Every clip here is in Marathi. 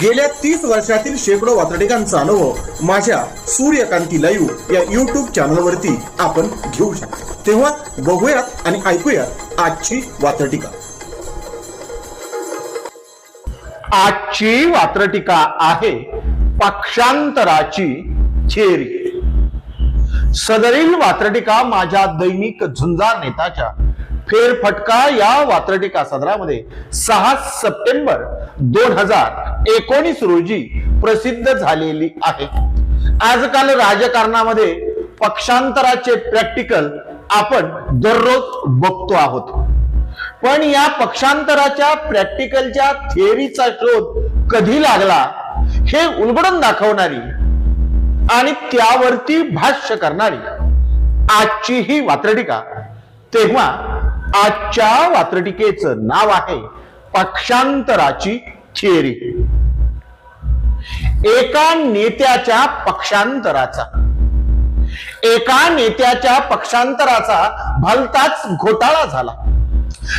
गेल्या तीस वर्षातील शेकडो वातडिकांचा अनुभव माझ्या सूर्यकांती लाईव्ह या युट्यूब चॅनलवरती आपण घेऊ शकतो. तेव्हा बघूयात आणि ऐकूयात आजची वातडिका आजची वात्रटिका आहे पक्षांतराची थेरी सदरील वात्रटिका माझ्या दैनिक झुंजार नेताच्या फेरफटका या वात्रटिका सदरामध्ये सहा सप्टेंबर दोन हजार एकोणीस रोजी प्रसिद्ध झालेली आहे. आजकाल राजकारणामध्ये पक्षांतराचे प्रॅक्टिकल आपण दररोज बघतो आहोत. पण या पक्षांतराच्या प्रॅक्टिकलच्या थिअरीचा शोध कधी लागला हे उलगडून दाखवणारी आणि त्यावरती भाष्य करणारी आजची ही वात्रटिका तेव्हा आजच्या वात्रटिकेचं नाव आहे पक्षांतराची थिअरी एका नेत्याच्या पक्षांतराचा. एका नेत्याच्या पक्षांतराचा भलताच घोटाळा झाला.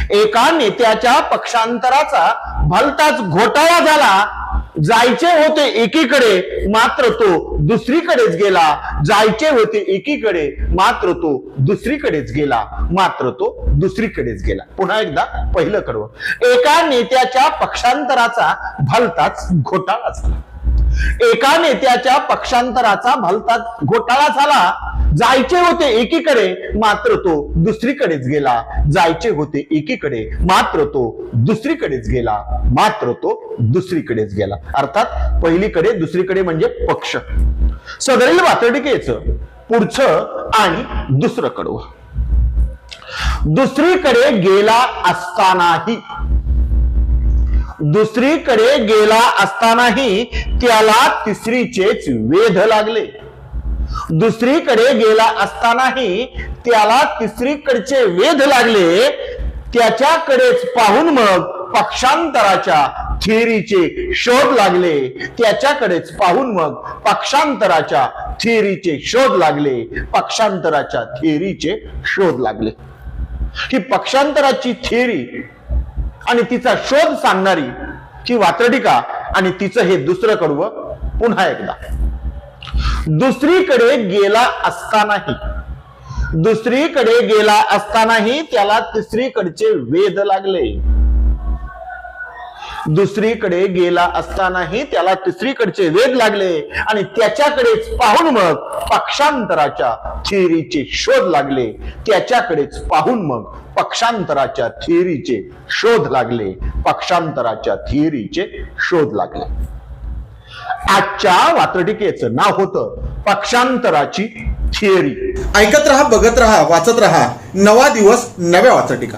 एका नेत्याच्या पक्षांतराचा भलताच घोटाळा झाला. जायचे होते एकीकडे मात्र तो दुसरीकडेच गेला. जायचे होते एकीकडे मात्र तो दुसरीकडेच गेला. मात्र तो दुसरीकडेच गेला. पुन्हा एकदा पहिलं कडवं. एका नेत्याच्या पक्षांतराचा भलताच घोटाळा झाला. एका नेत्याच्या पक्षांतराचा भलताच घोटाळा झाला. जायचे होते एकीकडे मात्र तो दुसरीकडेच गेला. जायचे होते एकीकडे मात्र तो दुसरीकडेच गेला. मात्र तो दुसरीकडेच गेला. अर्थात पहिलीकडे दुसरीकडे म्हणजे पक्ष. सदरील वातडिकेचं पुढचं आणि दुसरं कडवं दुसरीकडे गेला असतानाही दुसरीकडे गेला असतानाही त्याला तिसरीचेच वेध लागले. दुसरीकडे गेला असतानाही त्याला तिसरीकडचे वेध लागले. त्याच्याकडेच पाहून मग पक्षांतराच्या थिअरीचे शोध लागले. त्याच्याकडेच पाहून मग पक्षांतराच्या थिअरीचे शोध लागले. पक्षांतराच्या थिअरीचे शोध लागले. ही पक्षांतराची थिअरी आणि तिचा शोध सांगणारी ही वात्रटिका आणि तिचं हे दुसरं कडवं पुन्हा एकदा. दुसरीकडे गेला असतानाही. दुसरीकडे गेला असतानाही त्याला तिसरीकडचे वेद लागले. दुसरीकडे गेला असतानाही त्याला तिसरीकडचे वेद लागले. आणि त्याच्याकडेच पाहून मग पक्षांतराच्या थिअरीचे शोध लागले. त्याच्याकडेच पाहून मग पक्षांतराच्या थिअरीचे शोध लागले. पक्षांतराच्या थिअरीचे शोध लागले. आजच्या वात्रटिकेचं नाव होतं पक्षांतराची थिअरी ऐकत रहा बघत रहा वाचत रहा. नवा दिवस नव्या वाचटिका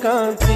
can't